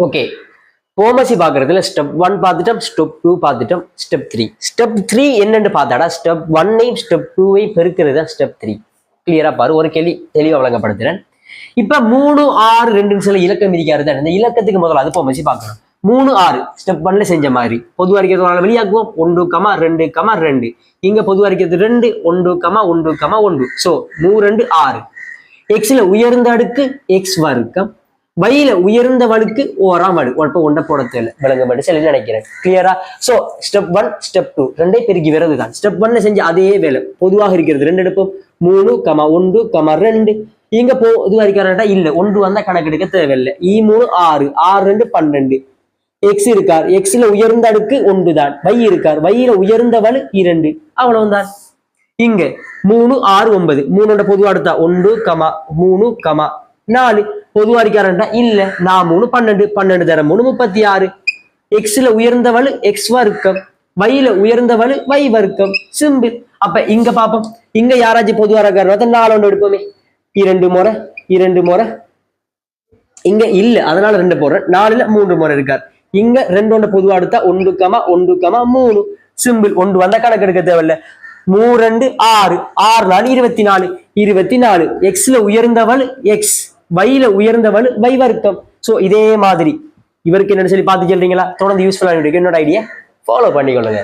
Okay போமசி பார்க்கறதுல step one பார்த்துட்டோம் ஸ்டெப் டூ பார்த்துட்டோம் ஸ்டெப் த்ரீ ஸ்டெப் த்ரீ என்னன்னு பார்த்தாடா ஸ்டெப் ஒன்னையும் ஸ்டெப் டூவையும் பெருக்கிறது தான் ஸ்டெப் த்ரீ கிளியரா பாரு ஒரு கேள்வி தெளிவாக வழங்கப்படுத்துறேன் இப்ப மூணு ஆறு ரெண்டுன்னு சில இலக்கம் இருக்கிறது இந்த இலக்கத்துக்கு முதல்ல அது போமசி பார்க்கணும். மூணு ஆறு ஸ்டெப் ஒன்ல செஞ்ச மாதிரி. பொதுவாக அறிக்கிறது வெளியாக்குவோம். ஒன்று கமா ரெண்டு கமா ரெண்டு. இங்க பொதுவாக இருக்கிறது ரெண்டு ஒன்று கமா ஒன்று கமா ஒன்று. ஸோ மூ ரெண்டு ஆறு. எக்ஸில் உயர்ந்த அடுக்கு எக்ஸ் வர்க்கம். வயில உயர்ந்த வழுக்கு ஓராம் வலு. இப்போ ஒன்றை போட தேவை விளங்கப்பட்டு சரி நினைக்கிறேன்? கிளியரா so step one step two ரெண்டே பேருக்கு வரது தான். ஸ்டெப் ஒன்ல செஞ்ச அதே வேலை. பொதுவாக இருக்கிறது. ரெண்டு எடுப்போம். மூணு கமா ஒன்று கமா ரெண்டு. இங்க பொதுவாக இருக்கிறாட்டா இல்ல. ஒன்று வந்தா கணக்கெடுக்க தேவையில்லை. இ மூணு ஆறு. ஆறு ரெண்டு பன்னெண்டு. எக்ஸ் இருக்கார். எக்ஸ்ல உயர்ந்த அடுக்கு ஒன்று தான். வை இருக்கார். வையில உயர்ந்த வலு இரண்டு. அவ்வளவுதான் இங்க மூணு ஆறு ஒன்பது. மூணோட பொதுவா எடுத்தா ஒன்று கமா மூணு கமா நாலு. பொதுவா இருக்காருன்றா இல்ல நான் மூணு பன்னெண்டு பன்னெண்டு தர மூணு முப்பத்தி ஆறு எக்ஸ்ல உயர்ந்தவள் எக்ஸ் வர்க்கம். வையில உயர்ந்தவள் வை வர்க்கம். சிம்பிள் அப்ப இங்க பாப்போம். இங்க யாராச்சும் பொதுவா இருக்காரு நாலு ஒன்று எடுப்போமே. இரண்டு முறை இரண்டு முறை. இங்க இல்ல அதனால ரெண்டு போறேன் நாலுல மூன்று முறை இருக்கார். இங்க ரெண்டு ஒன்று பொதுவா எடுத்தா ஒன்று கமா ஒன்று கமா மூணு. சிம்பிள் ஒன்று வந்தா கணக்கு எடுக்க தேவையில்ல. மூ ரெண்டு ஆறு. ஆறு நாலு இருபத்தி நாலு. இருபத்தி நாலு. எக்ஸ்ல உயர்ந்தவள் எக்ஸ் வைல உயர்ந்தவன் வை வர்க்கம் சோ இதே மாதிரி. இவருக்கு என்னன்னு சொல்லி பார்த்து சொல்றீங்களா? தொடர்ந்து யூஸ்ஃபுல்லான என்னோட ஐடியா ஃபாலோ பண்ணிக்கொள்ளுங்க.